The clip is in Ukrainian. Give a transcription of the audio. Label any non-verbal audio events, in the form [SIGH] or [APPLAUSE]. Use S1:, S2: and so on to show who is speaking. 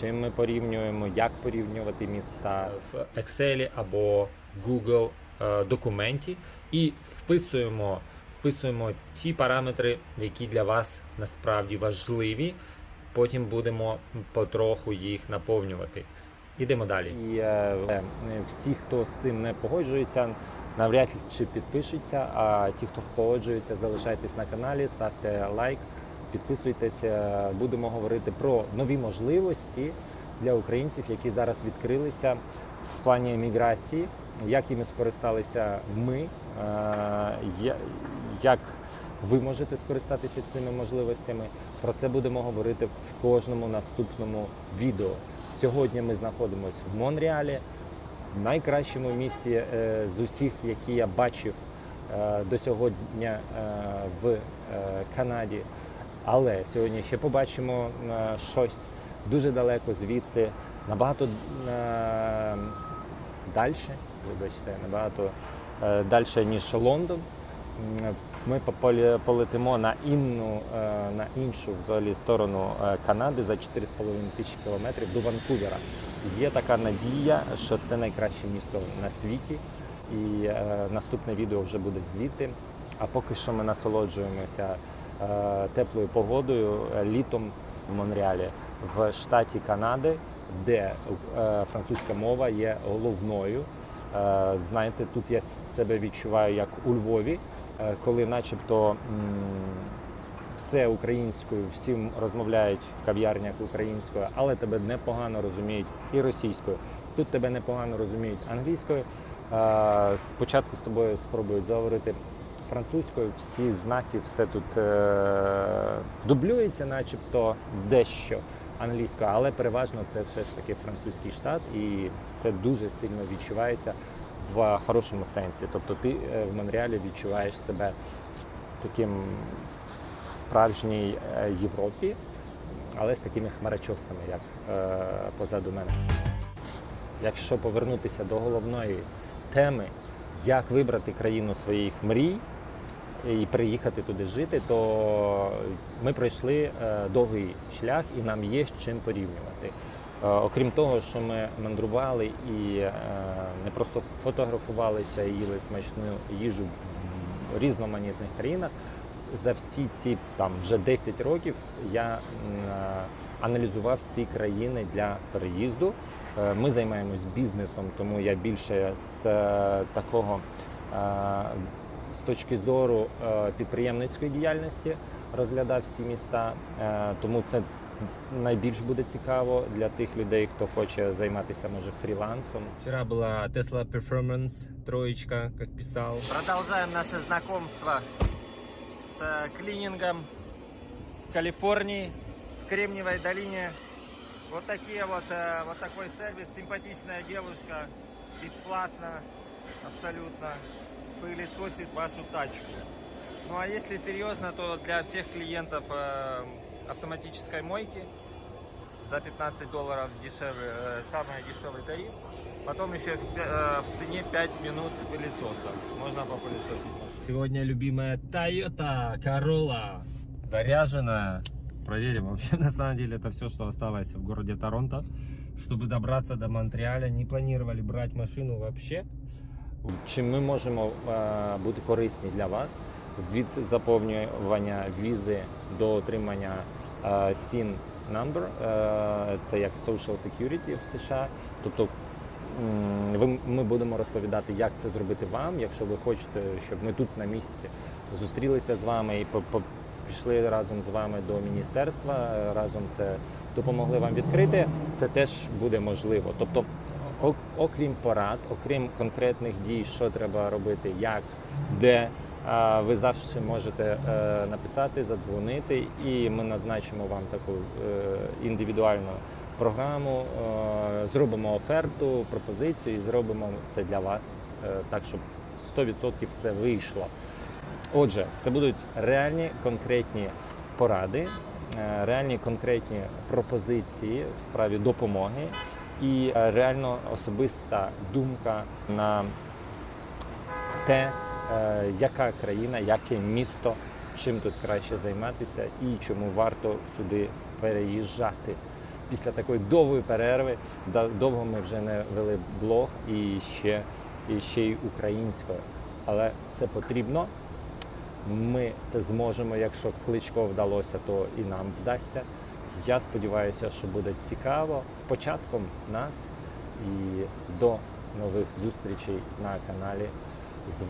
S1: чим ми порівнюємо, як порівнювати міста в Excel або Google е, документі і вписуємо, вписуємо ті параметри, які для вас насправді важливі. Потім будемо потроху їх наповнювати. Ідемо далі. І е, е, всі, хто з цим не погоджується, навряд чи підпишуться. А ті, хто погоджується, залишайтесь на каналі, ставте лайк, підписуйтесь. Е, Будемо говорити про нові можливості для українців, які зараз відкрилися в плані еміграції, як іми скористалися ми, е, як ви можете скористатися цими можливостями. Про це будемо говорити в кожному наступному відео. Сьогодні ми знаходимося в Монреалі, в найкращому місті е, з усіх, які я бачив е, до сьогодні в Канаді. Але сьогодні ще побачимо е, щось дуже далеко звідси, набагато е, далі, вибачте, набагато е, далі, ніж Лондон. Ми полетимо на інну, на іншу взагалі сторону Канади за 4,5 тисячі кілометрів до Ванкувера. Є така надія, що це найкраще місто на світі, і наступне відео вже буде звідти. А поки що ми насолоджуємося теплою погодою е, літом в Монреалі в штаті Канади, де е, французька мова є головною. Е, Знаєте, тут я себе відчуваю як у Львові, е, коли начебто все українською, всі розмовляють в кав'ярнях українською, але тебе непогано розуміють і російською. Тут тебе непогано розуміють англійською. Е, Спочатку з тобою спробують заговорити французькою, всі знаки, все тут е, дублюється, начебто дещо англійською, але переважно це все ж таки французький штат, і це дуже сильно відчувається в хорошому сенсі. Тобто ти е, в Монреалі відчуваєш себе таким в справжній е, Європі, але з такими хмарочосами, як е, позаду мене. Якщо повернутися до головної теми, як вибрати країну своїх мрій і приїхати туди жити, то ми пройшли е, довгий шлях і нам є з чим порівнювати. Е, Окрім того, що ми мандрували і е, не просто фотографувалися і їли смачну їжу в різноманітних країнах, за всі ці там вже 10 років я аналізував ці країни для переїзду. Ми займаємось бізнесом, тому я більше з такого з точки зору е, підприємницької діяльності розглядав всі міста. Е, Тому це найбільш буде цікаво для тих людей, хто хоче займатися може фрілансом. Вчора була Tesla Performance троечка, як писав. Продовжуємо наше знайомство с э, клинингом в Калифорнии, в Кремниевой долине. Вот такие вот, э, вот такой сервис, симпатичная девушка, бесплатно, абсолютно, пылесосит вашу тачку. Ну а если серьезно, то для всех клиентов э, автоматической мойки за 15 долларов дешевле, э, самый дешевый тариф. Потом еще в, э, в цене 5 минут пылесоса. Можно попылесосить. Сегодня любимая Toyota Corolla. Заряженная. Проверим. Вообще, [LAUGHS] на самом деле, это все, что осталось в городе Торонто. Чтобы добраться до Монреаля, не планировали брать машину вообще. Чим ми можемо е, бути корисні для вас від заповнювання візи до отримання е, SIN number, е, це як Social Security в США. Тобто ми будемо розповідати, як це зробити вам, якщо ви хочете, щоб ми тут на місці зустрілися з вами і пішли разом з вами до міністерства, разом це допомогли вам відкрити. Це теж буде можливо. Тобто окрім порад, окрім конкретних дій, що треба робити, як, де, ви завжди можете е, написати, задзвонити, і ми назначимо вам таку е, індивідуальну програму, е, зробимо оферту, пропозицію і зробимо це для вас так, щоб 100% все вийшло. Отже, це будуть реальні конкретні поради, реальні конкретні пропозиції в справі допомоги і е, реально особиста думка на те, е, яка країна, яке місто, чим тут краще займатися і чому варто сюди переїжджати. після такої довгої перерви. Довго ми вже не вели блог і ще, і ще й українською. Але це потрібно. Ми це зможемо. Якщо кличко вдалося, то і нам вдасться. Я сподіваюся, що буде цікаво з початком нас і до нових зустрічей на каналі. З